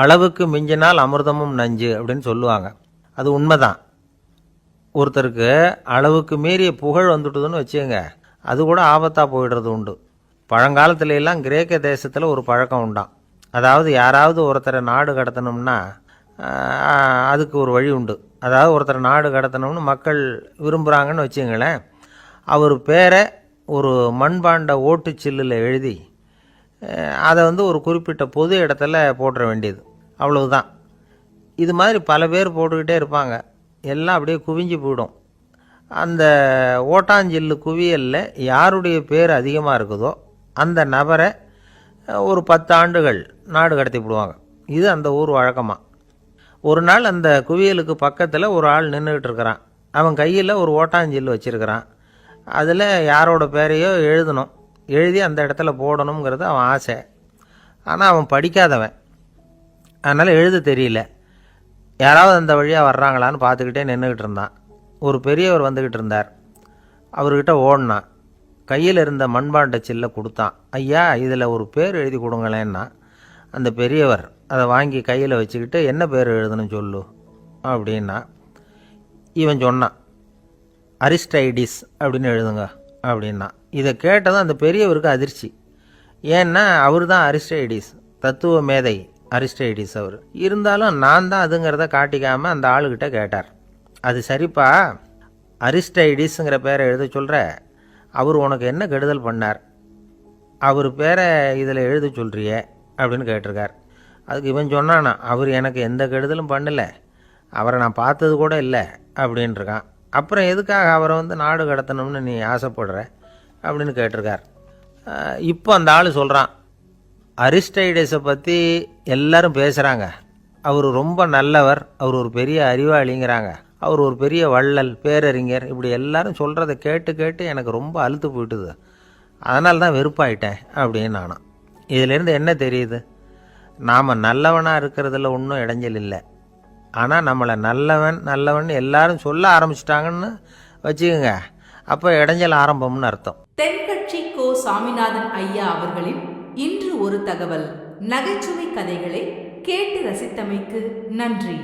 அளவுக்கு மிஞ்சினால் அமிர்தமும் நஞ்சு அப்படின்னு சொல்லுவாங்க. அது உண்மைதான். ஒருத்தருக்கு அளவுக்கு மீறிய புகழ் வந்துட்டுதுன்னு வச்சுக்கோங்க. அது கூட ஆபத்தாக போயிடுறது உண்டு. பழங்காலத்துல எல்லாம் கிரேக்க தேசத்தில் ஒரு பழக்கம் உண்டாம். அதாவது யாராவது ஒருத்தரை நாடு கடத்தணும்னா அதுக்கு ஒரு வழி உண்டு. அதாவது ஒருத்தரை நாடு கடத்தணும்னு மக்கள் விரும்புகிறாங்கன்னு வச்சுங்களேன் அவர் பேரை ஒரு மண்பாண்ட ஓட்டுச்சில்லில் எழுதி அதை வந்து ஒரு குறிப்பிட்ட பொது இடத்துல போட்டுற வேண்டியது. அவ்வளவுதான். இது மாதிரி பல பேர் போட்டுக்கிட்டே இருப்பாங்க. எல்லாம் அப்படியே குவிஞ்சு போயிடும். அந்த ஓட்டாஞ்சில்லு குவியலில் யாருடைய பேர் அதிகமாக இருக்குதோ அந்த நபரை ஒரு பத்து ஆண்டுகள் நாடு கடத்தி விடுவாங்க. இது அந்த ஊர் வழக்கமாக ஒரு நாள் அந்த குவியலுக்கு பக்கத்தில் ஒரு ஆள் நின்றுக்கிட்டு இருக்கிறான். அவன் கையில் ஒரு ஓட்டாஞ்சில்லு வச்சுருக்கிறான். அதில் யாரோட பேரையோ எழுதணும். எழுதி அந்த இடத்துல போடணுங்கிறது அவன் ஆசை. ஆனால் அவன் படிக்காதவன். அதனால் எழுத தெரியல. யாராவது அந்த வழியாக வர்றாங்களான்னு பார்த்துக்கிட்டே நின்றுக்கிட்டு இருந்தான். ஒரு பெரியவர் வந்துக்கிட்டு இருந்தார். அவர்கிட்ட ஓடினான். கையில் இருந்த மண்பாண்ட சில்லை கொடுத்தான். ஐயா இதில் ஒரு பேர் எழுதி கொடுங்களேன்னா. அந்த பெரியவர் அதை வாங்கி கையில் வச்சுக்கிட்டு என்ன பேர் எழுதணும் சொல்லு. அப்படின்னா இவன் சொன்னான் அரிஸ்டைடிஸ் அப்படின்னு எழுதுங்க அப்படின்னா. இதை கேட்டதும் அந்த பெரியவருக்கு அதிர்ச்சி. ஏன்னா அவர் தான் அரிஸ்டைடிஸ் தத்துவ மேதை அரிஸ்டைடிஸ் அவர். இருந்தாலும் நான் தான் அதுங்கிறத காட்டிக்காமல் அந்த ஆளுகிட்ட கேட்டார். அது சரிப்பா அரிஸ்டைடிஸுங்கிற பேரை எழுத சொல்கிற அவர் உனக்கு என்ன கெடுதல் பண்ணார்? அவர் பேரை இதில் எழுத சொல்கிறியே அப்படின்னு கேட்டிருக்கார். அதுக்கு இவன் சொன்னானா அவர் எனக்கு எந்த கெடுதலும் பண்ணலை அவரை நான் பார்த்தது கூட இல்லை அப்படின்ட்டுருக்கான் அப்புறம் எதுக்காக அவரை வந்து நாடு கடத்தணும்னு நீ ஆசைப்படுற? அப்படின்னு கேட்டிருக்கார். இப்போ அந்த ஆள் சொல்கிறான் அரிஸ்டைடஸை பற்றி எல்லாரும் பேசுகிறாங்க அவர் ரொம்ப நல்லவர் அவர் ஒரு பெரிய அறிவாளிங்கிறாங்க. அவர் ஒரு பெரிய வள்ளல் பேரறிஞர் இப்படி எல்லாரும் சொல்கிறத கேட்டு கேட்டு எனக்கு ரொம்ப அழுத்து போயிட்டுது. அதனால தான் வெறுப்பாயிட்டேன் அப்படின்னு நானும் இதிலேருந்து என்ன தெரியுது? நாம் நல்லவனாக இருக்கிறதுல ஒன்றும் இடைஞ்சல் இல்லை. ஆனால் நம்மளை நல்லவன் நல்லவன் எல்லாரும் சொல்ல ஆரம்பிச்சிட்டாங்கன்னு வச்சுக்கோங்க. அப்போ இடைஞ்சல் ஆரம்பம்னு அர்த்தம். தென்கட்சி கோ சாமிநாதன் ஐயா அவர்களின் இன்று ஒரு தகவல். நகைச்சுவை கதைகளை கேட்டு ரசித்தமைக்கு நன்றி.